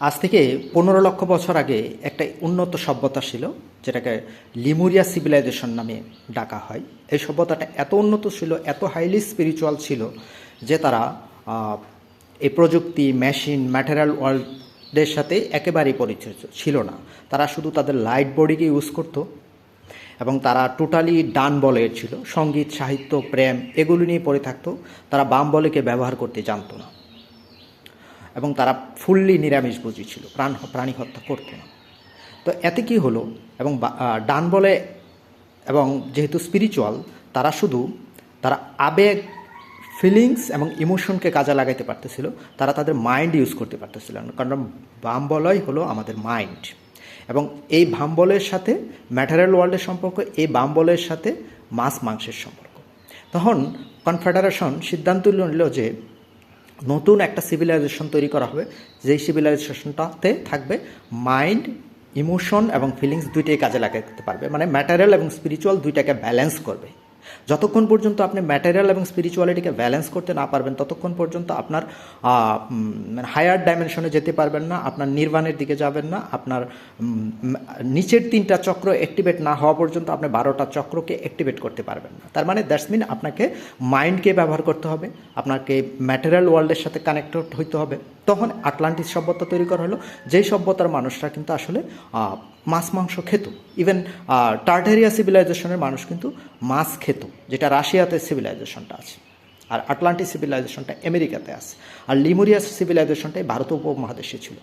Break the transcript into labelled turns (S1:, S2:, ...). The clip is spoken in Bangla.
S1: আজ থেকে পনেরো লক্ষ বছর আগে একটা উন্নত সভ্যতা ছিল, যেটাকে লিমুরিয়া সিভিলাইজেশন নামে ডাকা হয়। এই সভ্যতাটা এত উন্নত ছিল, এত হাইলি স্পিরিচুয়াল ছিল যে তারা এই প্রযুক্তি, মেশিন, ম্যাটেরিয়াল ওয়ার্ল্ডের সাথে একেবারেই পরিচিত ছিল না। তারা শুধু তাদের লাইট বডিকে ইউজ করতো এবং তারা টোটালি ডান বলের ছিল। সংগীত, সাহিত্য, প্রেম, এগুলো নিয়ে পড়ে থাকতো। তারা বাম বলেকে ব্যবহার করতে জানতো না। এবং তারা ফুললি নিরামিষভোজী ছিল, প্রাণ, প্রাণী হত্যা করতো না। তো এতে কি হলো? এবং ডান বলে, এবং যেহেতু স্পিরিচুয়াল তারা শুধু, তারা আবেগ ফিলিংস এবং ইমোশনকে কাজে লাগাইতে পারতেছিল, তারা তাদের মাইন্ড ইউজ করতে পারতেছিল না। কারণ বাম বলয় হলো আমাদের মাইন্ড এবং এই বাম বলের সাথে ম্যাটেরিয়াল ওয়ার্ল্ডের সম্পর্ক, এই বাম বলের সাথে মাছ মাংসের সম্পর্ক। তখন কনফেডারেশন সিদ্ধান্ত নিল যে নতুন একটা সিভিলাইজেশন তৈরি করা হবে। যেই সিভিলাইজেশনটাতে থাকবে মাইন্ড ইমোশন এবং ফিলিংস দুইটাই কাজে লাগাতে পারবে। মানে ম্যাটারিয়াল এবং স্পিরিচুয়াল দুইটাকে ব্যালেন্স করবে। যতক্ষণ পর্যন্ত আপনি ম্যাটেরিয়াল এবং স্পিরিচুয়ালিটিকে ব্যালেন্স করতে না পারবেন, ততক্ষণ পর্যন্ত আপনার মানে হায়ার ডাইমেনশনে যেতে পারবেন না, আপনার নির্বাণের দিকে যাবেন না, আপনার নিচের তিনটা চক্র অ্যাক্টিভেট না হওয়া পর্যন্ত আপনি বারোটা চক্রকে অ্যাক্টিভেট করতে পারবেন না। তার মানে দ্যাটস মিন আপনাকে মাইন্ডকে ব্যবহার করতে হবে, আপনাকে ম্যাটেরিয়াল ওয়ার্ল্ডের সাথে কানেক্টেড হইতে হবে। তখন আটলান্টিক সভ্যতা তৈরি করা হলো, যেই সভ্যতার মানুষরা কিন্তু আসলে মাছ, মাংস খেত। ইভেন টার্টেরিয়া সিভিলাইজেশনের মানুষ কিন্তু মাছ খেত, যেটা রাশিয়াতে সিভিলাইজেশনটা আছে। আর আটলান্টিক সিভিলাইজেশনটা আমেরিকাতে আছে। আর লিমোরিয়াস সিভিলাইজেশনটাই ভারত উপমহাদেশে ছিল।